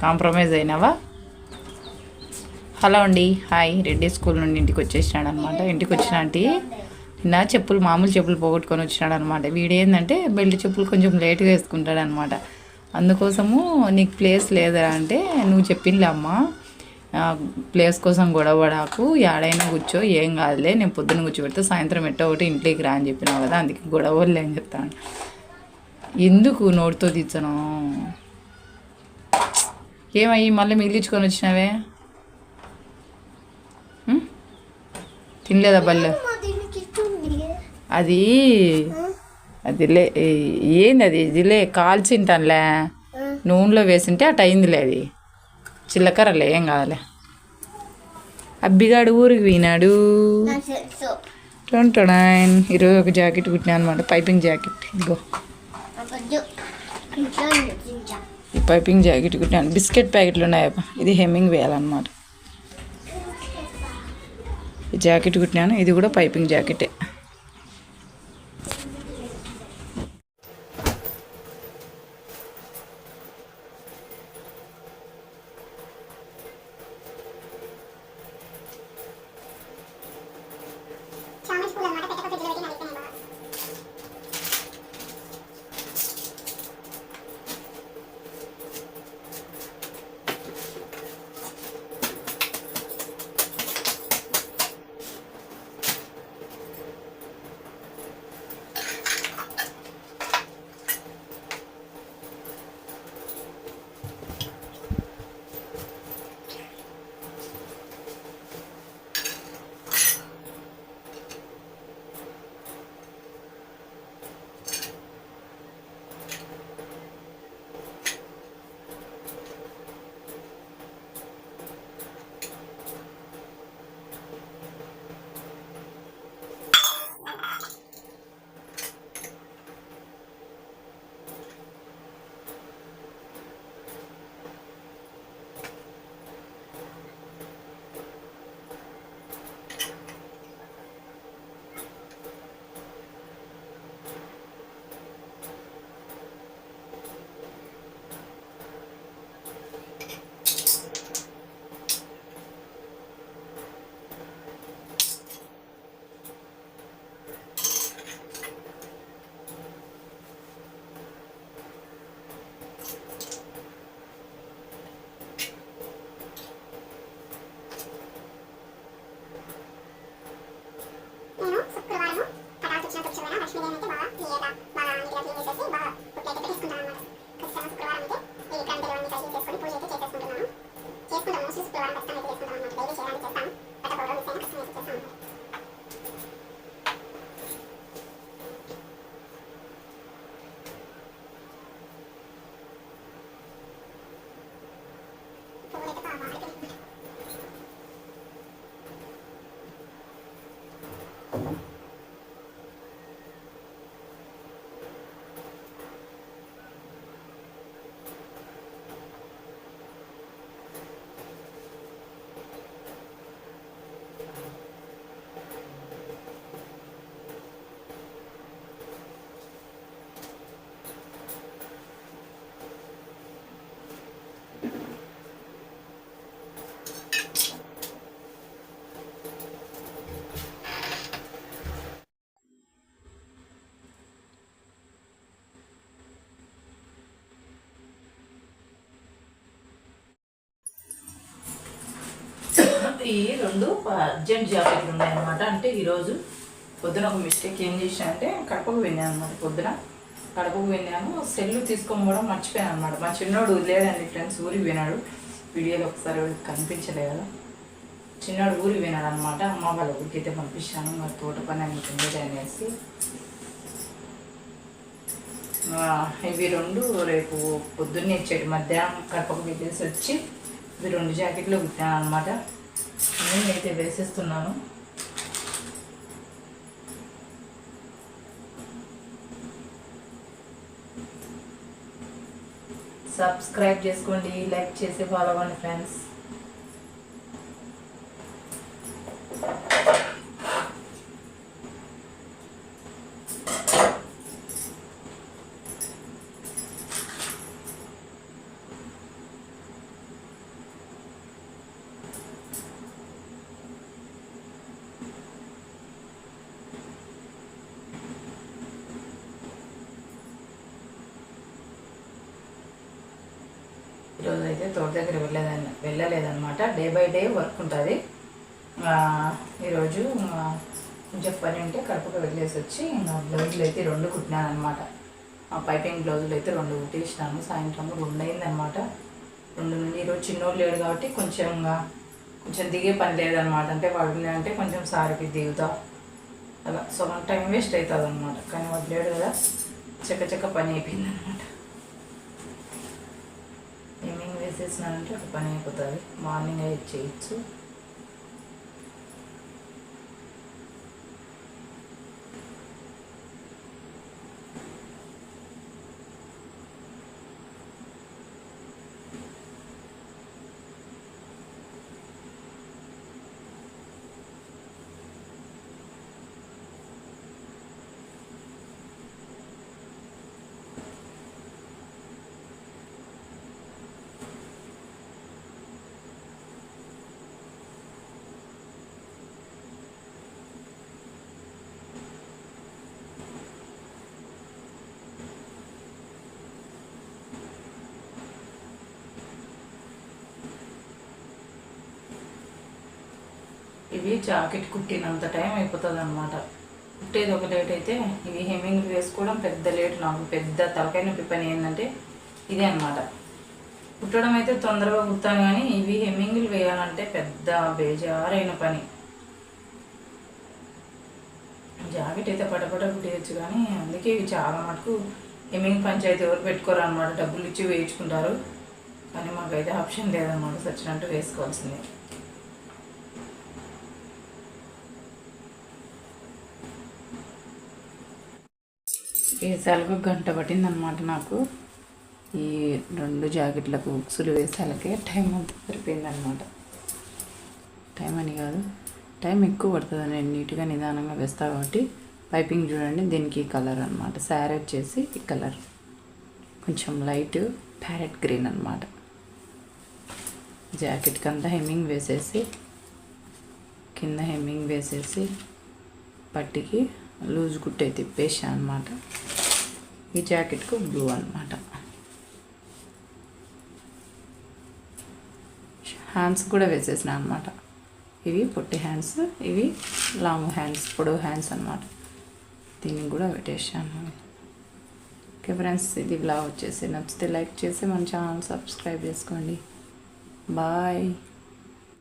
Compromise అయినావా? Hello అండి. Hi. Reddy school నుండి ఇంటికి వచ్చేసినాడు అనమాట ఇంటికి వచ్చిన నిన్న చెప్పులు మామూలు చెప్పులు పోగొట్టుకొని వచ్చినాడు అనమాట వీడేందంటే బెల్ట్ చెప్పులు కొంచెం లేట్గా వేసుకుంటాడు అనమాట అందుకోసము నీకు ప్లేస్ లేదా అంటే నువ్వు చెప్పిందిలే అమ్మ. ప్లేస్ కోసం గొడవడాకు ఏడైనా కూర్చో. ఏం కాదులే. నేను పొద్దున్న కూర్చోబెడితే సాయంత్రం ఎట్టో ఒకటి ఇంట్లోకి రా అని చెప్పినావు కదా. అందుకే గొడవలే అని చెప్తాను. ఎందుకు నోటితో తీర్చను? ఏమయ్యి మళ్ళీ మిగిలించుకొని వచ్చినావే? తినలేదా బల్లె? అది అదిలే ఏంది అది? ఇదిలే కాల్చింటానులే. నూనెలో వేసింటే అటు అయిందిలే అది. చిల్లకర్రలే ఏం కాదులే. అబ్బిగాడు ఊరికి పోయినాడు. టొంటొడాయన్ ఈరోజు ఒక జాకెట్ కుట్టినా అనమాట. Piping jacket. ఇదిగో. పైపింగ్ జాకెట్ కుట్టినాను బిస్కెట్ ప్యాకెట్లు ఉన్నాయప్ప ఇది హెమ్మింగ్ వేయాలన్నమాట. ఈ జాకెట్ కుట్టినాను ఇది కూడా పైపింగ్ జాకెటే. ఈ రెండు అర్జెంట్ జాకెట్లు ఉన్నాయన్నమాట. అంటే ఈరోజు పొద్దున ఒక మిస్టేక్ ఏం చేసిన అంటే కడపకు వెళ్ళాను అనమాట పొద్దున. కడపకు వెళ్ళాను సెల్లు తీసుకొని కూడా మర్చిపోయాను అనమాట మా చిన్నోడు లేడండి ఫ్రెండ్స్ ఊరికి పోయినాడు. వీడియోలో ఒకసారి కనిపించలే కదా. చిన్నోడు ఊరికి పోయినాడు అనమాట అమ్మ వాళ్ళ ఊరికి అయితే పంపించాను మా తోట పని అనుకుంటుంది అనేసి. ఇవి రెండు రేపు పొద్దున్నే ఇచ్చేటి మధ్యాహ్నం కడపకు వెళ్ళేసి వచ్చి ఇవి రెండు జాకెట్లు కుట్టాను అనమాట నేనైతే వేసేస్తున్నాను. సబ్స్క్రైబ్ చేసుకోండి లైక్ చేసి ఫాలో అవ్వండి ఫ్రెండ్స్ రోజు అయితే తోట దగ్గర వెళ్ళలేదని వెళ్ళలేదన్నమాట. డే బై డే వర్క్ ఉంటుంది. ఈరోజు కొంచెం పని ఉంటే కడుపుకు వెళ్ళేసి వచ్చి ఇంకా బ్లౌజులు అయితే రెండు కుట్టినాను అనమాట ఆ పైపింగ్ బ్లౌజులు అయితే రెండు కుట్టించినాను. సాయంత్రం రెండు అయిందనమాట రెండు నుండి ఈరోజు చిన్నోడు లేడు కాబట్టి కొంచెం కొంచెం దిగే పని లేదనమాట అంటే వాడు అంటే కొంచెం సారికి దిగుతా. అలా. సో టైం వేస్ట్ అవుతుంది అనమాట కానీ వాడు లేడు కదా చక్క చక్క పని అయిపోయింది అనమాట ఈవినింగ్ ఒక పని అయిపోతుంది. మార్నింగ్ అయితే చేయొచ్చు. ఇవి జాకెట్ కుట్టినంత టైం అయిపోతుంది అనమాట కుట్టేది ఒక లేట్ అయితే ఇవి హెమ్మింగ్ వేసుకోవడం పెద్ద లేట్ నాకు పెద్ద తలకాయ నొప్పి పని ఏంటంటే ఇదే అనమాట కుట్టడం అయితే తొందరగా కుట్టాను కానీ ఇవి హెమ్మింగ్లు వేయాలంటే పెద్ద బేజారైన పని. జాకెట్ అయితే పటపట కుట్టేయచ్చు కానీ అందుకే ఇవి చాలా మటుకు హెమ్మింగ్ పంచాయతీ ఎవరు పెట్టుకోరు అనమాట డబ్బులు ఇచ్చి వేయించుకుంటారు. కానీ మాకైతే ఆప్షన్ లేదన్నమాట సచ్చినట్టు వేసుకోవాల్సిందే. వేసాలకు గంట పట్టిందనమాట నాకు. ఈ రెండు జాకెట్లకు బుక్స్లు వేసాలకే టైం అంతా సరిపోయిందనమాట టైం అని కాదు. టైం ఎక్కువ పడుతుంది నేను నీట్గా నిదానంగా వేస్తా కాబట్టి పైపింగ్ చూడండి దీనికి ఈ కలర్ అనమాట శారీ వచ్చేసి ఈ కలర్. కొంచెం లైట్ ప్యారెట్ గ్రీన్ అనమాట జాకెట్కి అంతా హెమ్మింగ్ వేసేసి కింద హెమ్మింగ్ వేసేసి పట్టికి లూజ్ గుట్టే తిప్పేసా అనమాట ఈ జాకెట్కు బ్లూ అనమాట హ్యాండ్స్ కూడా వేసేసిన అనమాట ఇవి పొట్టి హ్యాండ్స్ ఇవి లాంగ్ హ్యాండ్స్ పొడవు హ్యాండ్స్ అనమాట దీన్ని కూడా పెట్టేసాను ఓకే ఫ్రెండ్స్ ఇది బ్లాగ్ వచ్చేసి. నచ్చితే లైక్ చేసి మన ఛానల్ సబ్స్క్రైబ్ చేసుకోండి. బాయ్.